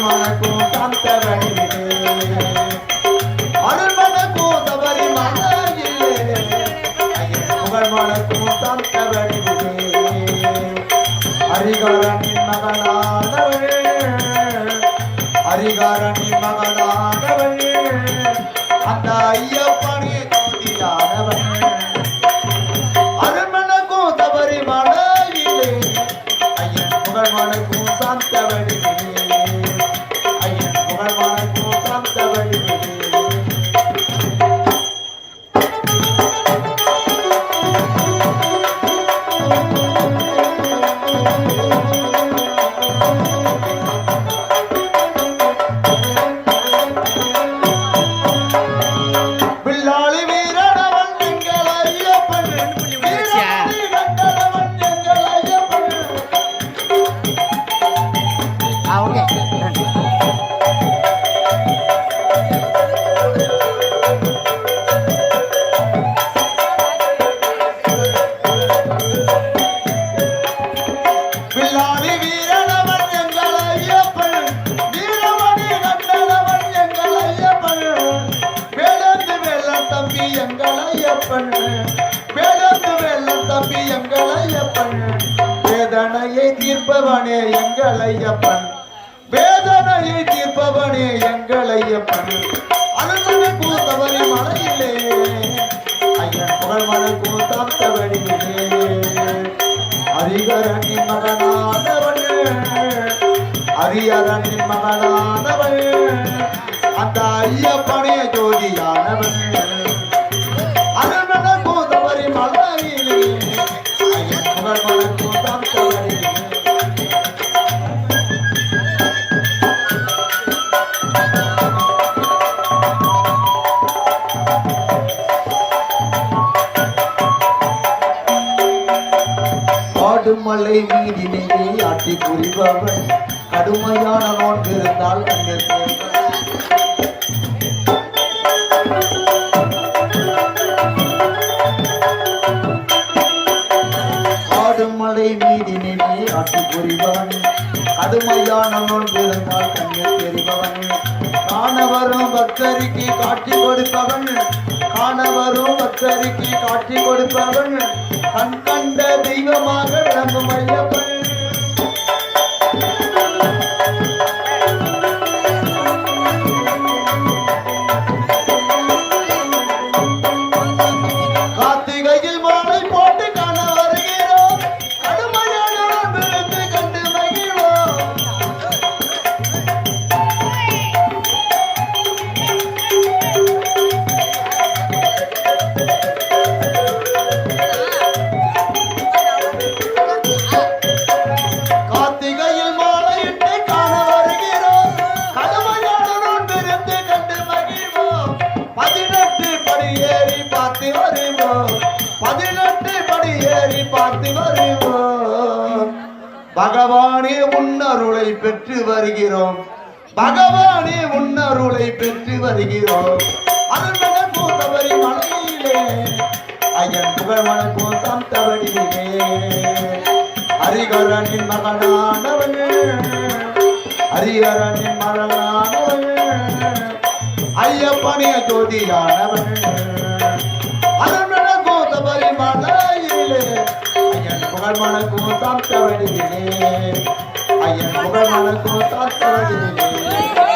புகழ் மணக்கும் சாந்த வடிவிலே அருள் மணக்கும் சபரி மலையிலே ஐயன் புகழ் மணக்கும் சாந்த வடிவிலே ஹரிகரனின் மகனானவள். ஹரிகரனின் மகனானவள். அந்த ஐயப்பனே ஜோதியானவள் பில்லாளி வீரனவன் எங்கள் ஐயப்பன். வீரமணி கண்டனவன் எங்கள் ஐயப்பன். வேலந்து வெள்ளம் தம்பி எங்கள் ஐயப்பன். வேலந்து வெள்ளம் தம்பி எங்கள் ஐயப்பன். வேதனையை தீர்ப்பவனே எங்கள் ஐயப்பன். வேதனையை தீர்ப்பவனே எங்கள் ஐயப்பன். அனுமதி கூத்தவரி மலையிலே. ஐயன் புகழ் மலை கூத்தாத்தவடியிலே ஹரியரனின் மகளானவள் அந்த ஐயப்பனே ஜோதியானவள் அருணன கூதவரி மலையிலே ஐயன் புகழ் ஆட்டி புரிபவன் கடுமையான நோன்பு இருந்தால் அங்கே சேர்வன். காடுமலை மீதினிலே ஆட்டி புரிபவன். கடுமையான நோன்பு இருந்தால் கண்ணே தெரிபவன். காணவரும் பக்தருக்கு காட்சி கொடுப்பவன். காணவரும் பக்தருக்கு காட்சி கொடுப்பவன். கண் கண்ட தெய்வமாக விளங்கும் ஐயா. பதினெட்டு படி ஏறி பார்த்து வருவோம். பகவானே உன்னருளை பெற்று வருகிறோம். பகவானே உன்னருளை பெற்று வருகிறோம். அருள்மன கூத்தவரி மலையிலே ஐயன் புகழ் மணக்கும் சாந்தவடியிலே. ஹரிகரனின் மகனானவன் ஹரிகரனின் மகனானவன் ஐயப்பனிய ஜோதியானவன் புகழ் மணக்கும் தான் தவறினே ஐயன் புகழ் மணக்கும் தான் தவறினே